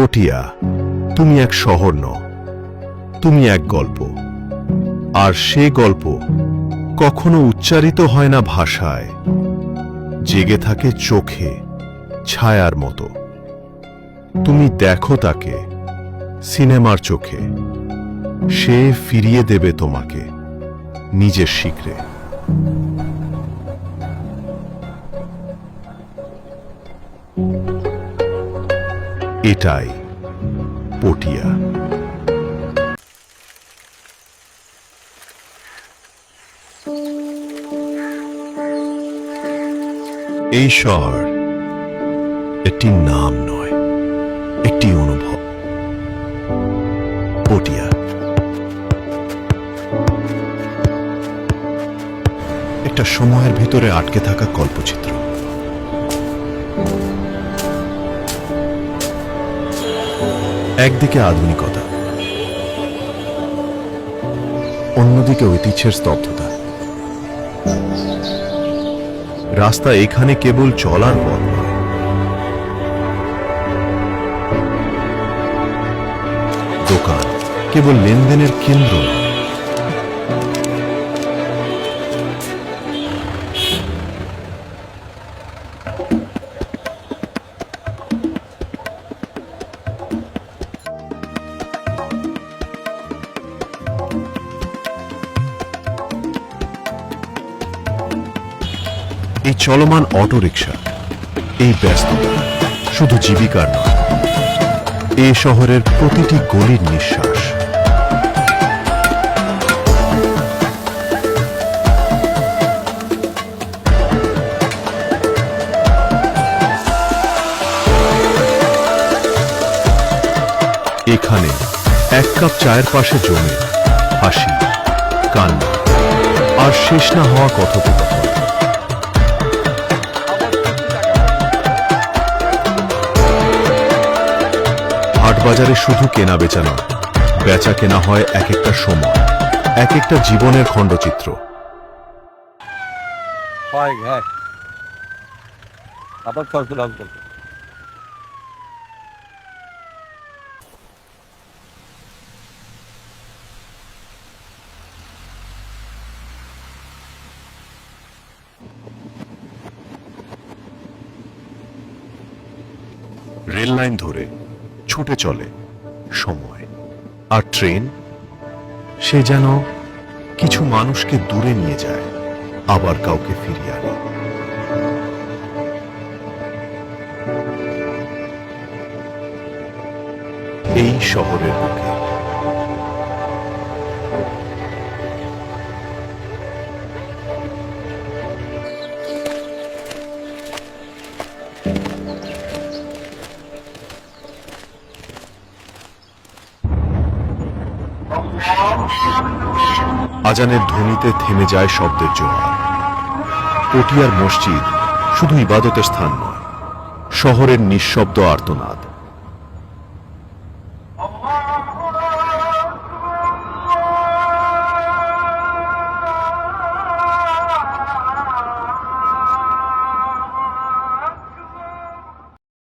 পটিয়া, তুমি এক শহর ন তুমি এক গল্প। আর সে গল্প কখনো উচ্চারিত হয় না ভাষায়, জেগে থাকে চোখে, ছায়ার মতো। তুমি দেখো তাকে, সিনেমার চোখে। সে ফিরিয়ে দেবে তোমাকে, নিজের শিখরে। এটাই পটিয়া। এই শহর একটি নাম নয়, একটি অনুভব। পটিয়া। একটা সময়ের ভিতরে আটকে থাকা কল্পচিত্র। একদিকে আধুনিকতা, অন্যদিকে ঐতিহ্যের স্তব্ধতা। রাস্তা এখানে কেবল চলার পথ দোকান কেবল লেনদেনের কেন্দ্র নয়। এই চলমান অটোরিকশা, এই ব্যস্ততা শুধু জীবিকার নয়, এ শহরের প্রতিটি গলির নিঃশ্বাস। এখানে এক কাপ চায়ের পাশে জমে হাসি, কান্না, আর শেষ না হওয়া কথোপকথন। হাটবাজারে শুধু কেনা বেচা নয় বেচা কেনা হয় এক একটা সময় এক একটা জীবনের খণ্ডচিত্র। আবার ফসল রেল লাইন ধরে ছুটে চলে, সময়। আর ট্রেন, সে যেন কিছু মানুষকে দূরে নিয়ে যায়, আবার কাউকে ফিরিয়ে আনে। এই শহরের বুকে আজানের ধ্বনিতে থেমে যায় শব্দের জোয়ার। পটিয়ার মসজিদ শুধু ইবাদতের স্থান নয়, শহরের নিঃশব্দ আর্তনাদ।